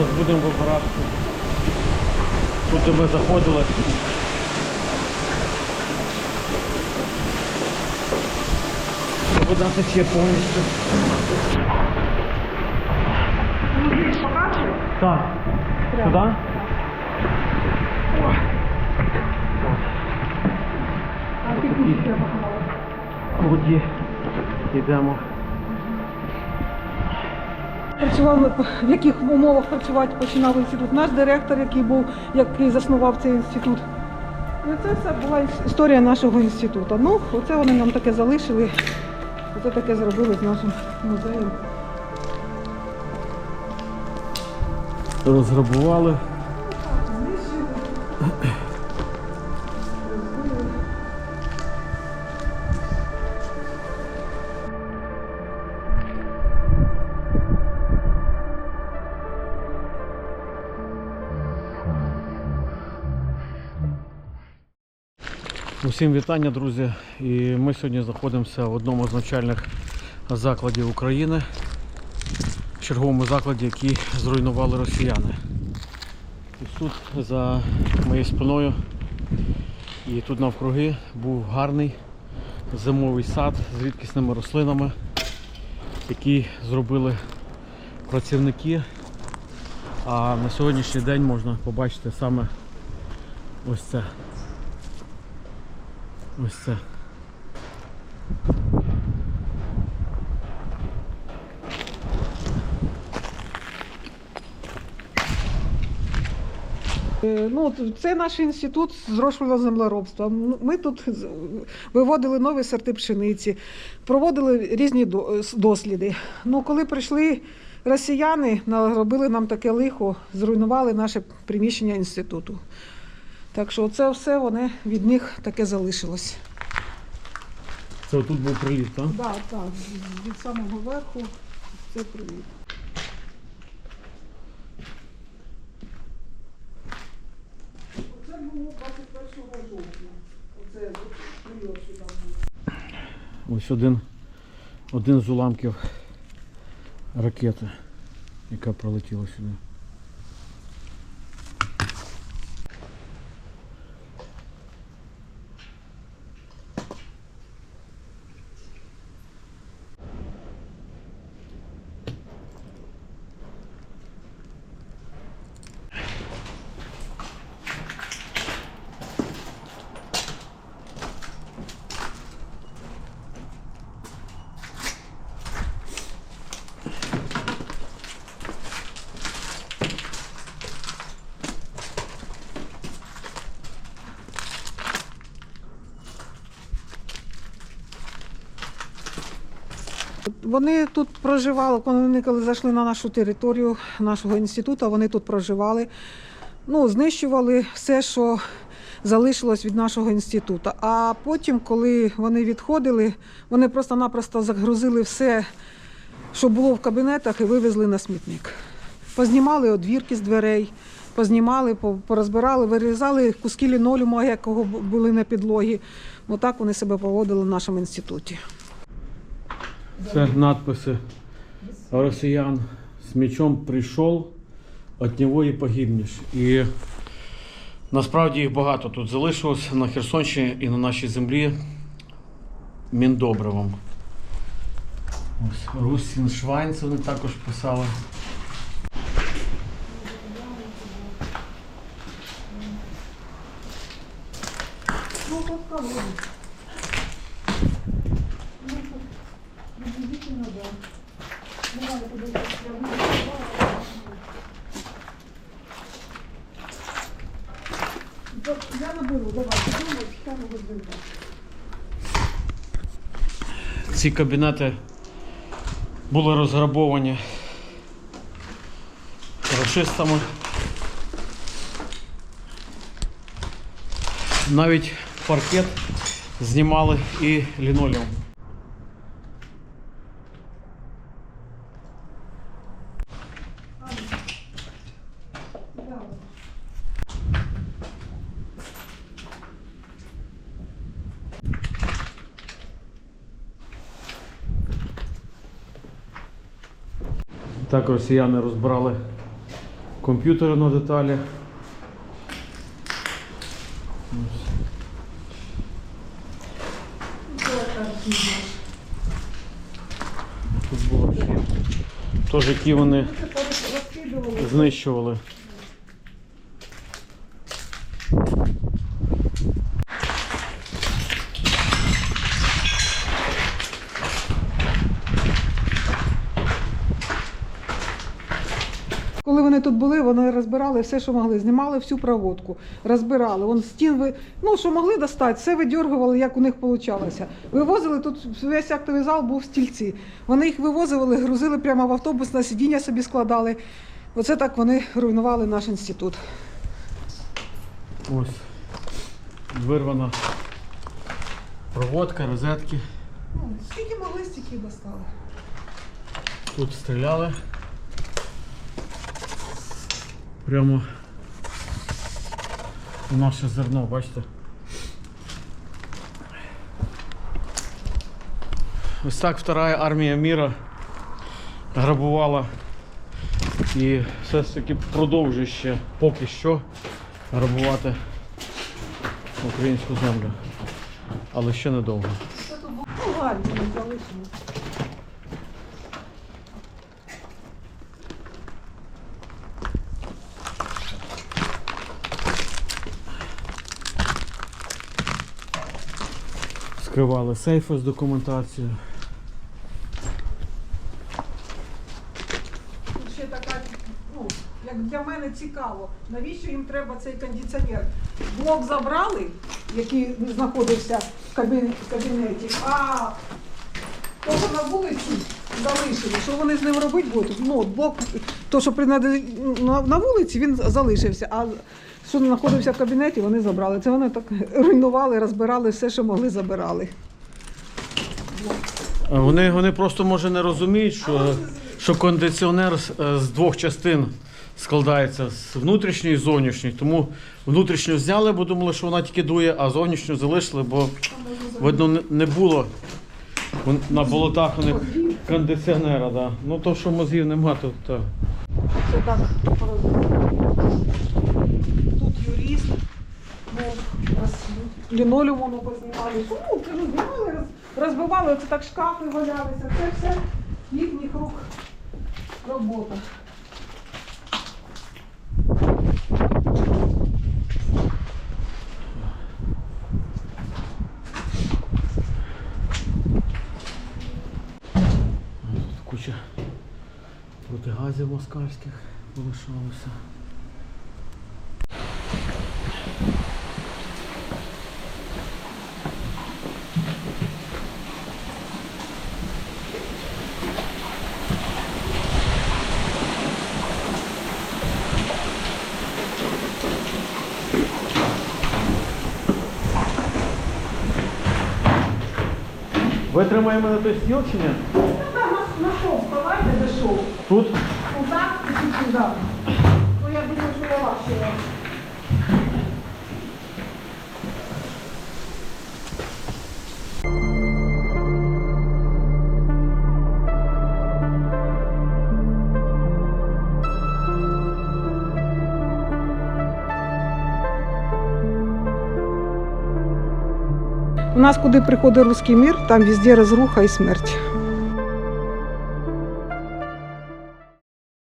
Зараз будемо вибиратися. Тут ми заходили. Вода тече повністю. Так. Сюди? Воді. Йдемо. Працювали в яких умовах працювати починав інститут. Наш директор, який був, який заснував цей інститут. І це все була історія нашого інституту. Ну, оце вони нам таке залишили. Оце таке зробили з нашим музеєм. Розграбували. Усім вітання, друзі. І ми сьогодні знаходимося в одному з навчальних закладів України, в черговому закладі, який зруйнували росіяни. Ось тут за моєю спиною і тут навкруги був гарний зимовий сад з рідкісними рослинами, який зробили працівники. А на сьогоднішній день можна побачити саме ось це. Ось це. Е, Ну, це наш інститут зрошувального землеробства. Ми тут виводили нові сорти пшениці, проводили різні досліди. Ну, коли прийшли росіяни, робили нам таке лихо, зруйнували наше приміщення інституту. Так що це все вони від них таке залишилось. Це отут був приліт, так? Так, так, від самого верху це привіт. Оце було 21 жовтня. Оце прильот сюди був. Ось один, один з уламків ракети, яка пролетіла сюди. Вони тут проживали, вони коли зайшли на нашу територію нашого інституту, вони тут проживали. Ну, знищували все, що залишилось від нашого інституту. А потім, коли вони відходили, вони просто-напросто загрузили все, що було в кабінетах, і вивезли на смітник. Познімали одвірки з дверей, познімали, порозбирали, вирізали куски лінолеуму, якого були на підлогі. Отак вони себе поводили в нашому інституті. Це надписи росіян з мечом прийшов, від нього і погибнеш. І насправді їх багато тут залишилось на Херсонщині і на нашій землі міндобривом. Ось Русін Швайнц вони також писали. Я Ці кабінети були розграбовані расистами. Навіть паркет знімали і лінолеум. Так росіяни розбрали Комп'ютери на деталі. Тут було всі. Теж які вони знищували. Коли вони тут були, вони розбирали все, що могли, знімали всю проводку, розбирали. Вон стін ви, ну що могли достати, все видергували, як у них вийшло. Вивозили тут весь актовий зал був в стільці. Вони їх вивозили, грузили прямо в автобус, на сидіння собі складали. Оце так вони руйнували наш інститут. Ось. Вирвана проводка, розетки. Ну, Скільки могли, стільки достали. Тут стріляли. Прямо наше зерно, бачите? Ось так Вторая армія міра грабувала і все ж таки продовжує ще поки що грабувати українську землю. Але ще недовго. Ну, Скривали сейфи з документацією. Тут ще така, ну, як для мене цікаво, навіщо їм треба цей кондиціонер? Блок забрали, який знаходився в кабінеті, в кабінеті а то, що на вулиці залишили, що вони з ним робити будуть? Ну, блок, то, що принадлежить на, на вулиці, він залишився, а що знаходився в кабінеті, вони забрали. Це вони так руйнували, розбирали все, що могли, забирали. Вони, вони просто може не розуміють, що, що кондиціонер з, е, з двох частин складається з внутрішньої і зовнішньої. Тому внутрішню зняли, бо думали, що вона тільки дує, а зовнішню залишили, бо видно не- не було на болотах у них кондиціонера. Да. Ну то, що мозгів нема, то так. Це так. Тут юрист був, роз- лінолеум воно познімали. Ну, кажу, знімали, роз- розбивали, оце так шкафи валялися. Це все їхніх рук робота. Куча протигазів москальських залишалося. Витримаємо на той стіл чи ні? На шов, давайте де шов. Тут? Туди і сюди. Ну, я думаю, що я важче. У нас куди приходить руський мір, там везде розруха і смерть.